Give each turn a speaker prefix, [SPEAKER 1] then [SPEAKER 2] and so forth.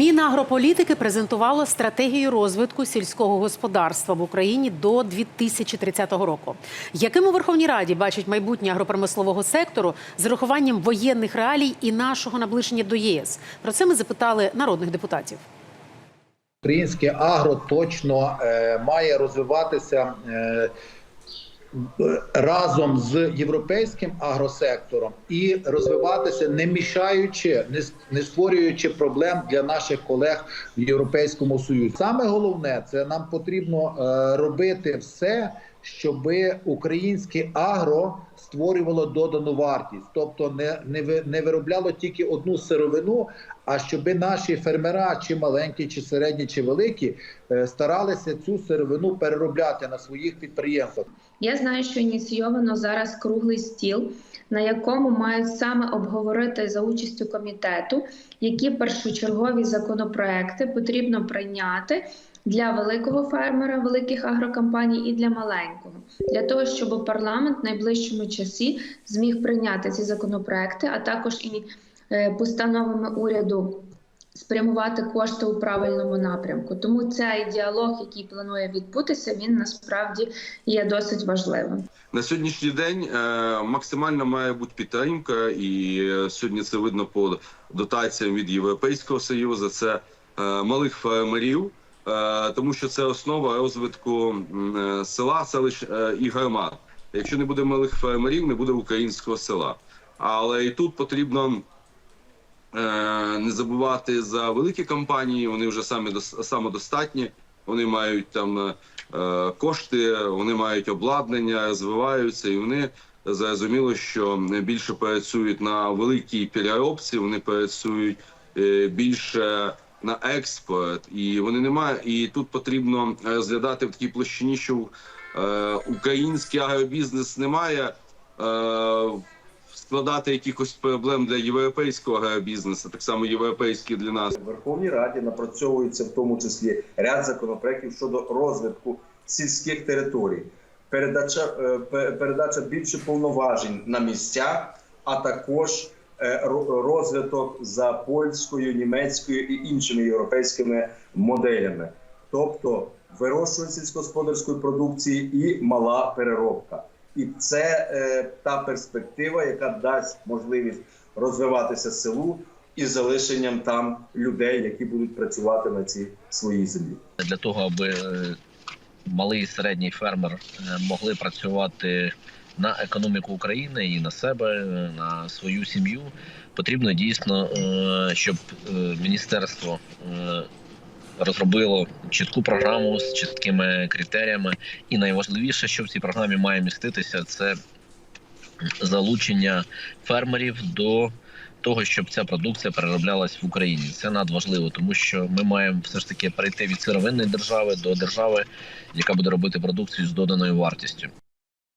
[SPEAKER 1] Мінагрополітики презентувало стратегію розвитку сільського господарства в Україні до 2030 року. Яким у Верховній Раді бачить майбутнє агропромислового сектору з урахуванням воєнних реалій і нашого наближення до ЄС? Про це ми запитали народних депутатів.
[SPEAKER 2] Українське агро точно е, має розвиватися е, разом з європейським агросектором і розвиватися, не мішаючи, не, створюючи проблем для наших колег в Європейському Союзі. Саме головне це нам потрібно е, робити все, щоб українське агро створювало додану вартість, тобто не, не, не виробляло тільки одну сировину, а щоб наші фермера, чи маленькі, чи середні, чи великі, е, старалися цю сировину переробляти на своїх підприємствах.
[SPEAKER 3] Я знаю, що ініційовано зараз круглий стіл, на якому мають саме обговорити за участю комітету, які першочергові законопроекти потрібно прийняти для великого фермера, великих агрокомпаній і для маленького, для того, щоб парламент в найближчому часі зміг прийняти ці законопроекти, а також і е, постановами уряду спрямувати кошти у правильному напрямку. Тому цей діалог, який планує відбутися, він насправді є досить важливим.
[SPEAKER 4] На сьогоднішній день е, максимальна має бути підтримка, і е, сьогодні це видно по дотаціям від Європейського союзу. Це малих фермерів, тому що це основа розвитку е, села, селищ е, і громад. Якщо не буде малих фермерів, не буде українського села. Але і тут потрібно е, не забувати за великі компанії. Вони вже самі дос- самодостатні. Вони мають там е, кошти, вони мають обладнання, розвиваються, і вони зрозуміло, що більше працюють на великій переробці. Вони працюють е, більше на експорт, і вони не мають. І тут потрібно розглядати в такій площині, що е, український агробізнес не має. Е, складати якихось проблем для європейського агробізнесу, так само європейський для нас.
[SPEAKER 5] В Верховній Раді напрацьовується в тому числі ряд законопроєктів щодо розвитку сільських територій, передача, е, передача більше повноважень на місця, а також е, розвиток за польською, німецькою і іншими європейськими моделями, тобто вирощування сільськогосподарської продукції і мала переробка. І це е, та перспектива, яка дасть можливість розвиватися селу із залишенням там людей, які будуть працювати на цій своїй землі.
[SPEAKER 6] для того, аби е, малий і середній фермер е, могли працювати на економіку України і на себе, на свою сім'ю, потрібно дійсно, е, щоб е, міністерство е, розробило чітку програму з чіткими критеріями. І найважливіше, що в цій програмі має міститися, це залучення фермерів до того, щоб ця продукція перероблялась в Україні. Це надважливо, тому що ми маємо все ж таки перейти від сировинної держави до держави, яка буде робити продукцію з доданою вартістю.